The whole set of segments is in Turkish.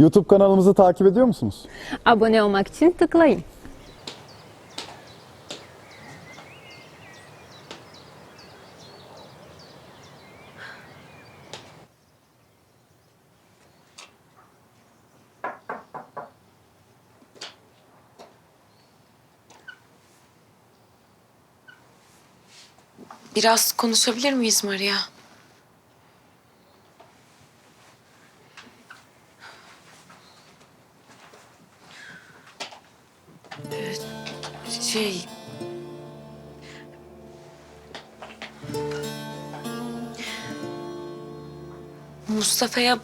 YouTube kanalımızı takip ediyor musunuz? Abone olmak için tıklayın. Biraz konuşabilir miyiz Maria? Şey... Mustafa'ya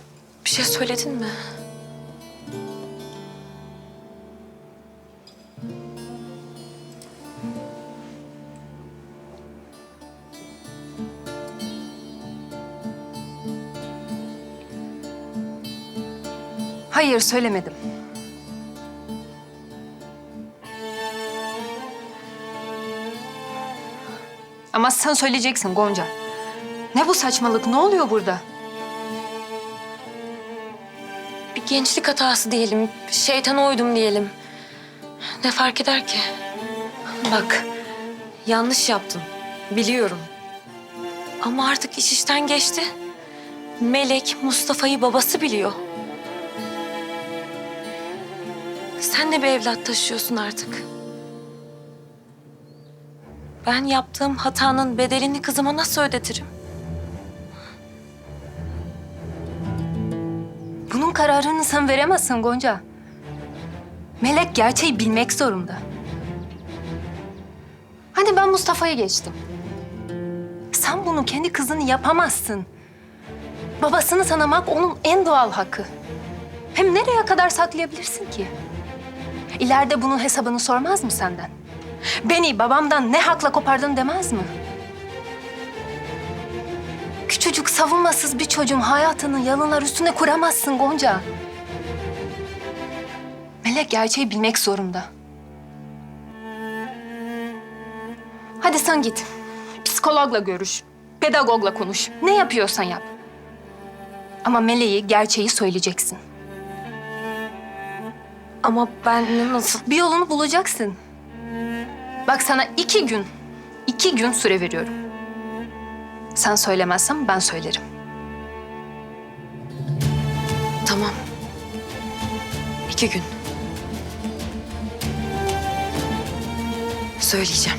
bir şey söyledin mi? Hayır söylemedim. Ama sen söyleyeceksin Gonca. Ne bu saçmalık? Ne oluyor burada? Bir gençlik hatası diyelim, şeytana uydum diyelim. Ne fark eder ki? Bak, yanlış yaptım. Biliyorum. Ama artık iş işten geçti. Melek Mustafa'yı babası biliyor. Sen de bir evlat taşıyorsun artık. Ben yaptığım hatanın bedelini kızıma nasıl ödetirim? Bunun kararını sen veremezsin Gonca. Melek gerçeği bilmek zorunda. Hadi ben Mustafa'ya geçtim. Sen bunu kendi kızını yapamazsın. Babasını tanımak onun en doğal hakkı. Hem nereye kadar saklayabilirsin ki? İleride bunun hesabını sormaz mı senden? Beni babamdan ne hakla kopardın demez mi? Küçücük savunmasız bir çocuğun hayatını yalanlar üstüne kuramazsın Gonca. Melek gerçeği bilmek zorunda. Hadi sen git. Psikologla görüş. Pedagogla konuş. Ne yapıyorsan yap. Ama Meleğe gerçeği söyleyeceksin. Ama ben nasıl... Bir yolunu bulacaksın. Bak sana iki gün, iki gün süre veriyorum. Sen söylemezsen ben söylerim. Tamam. İki gün. Söyleyeceğim.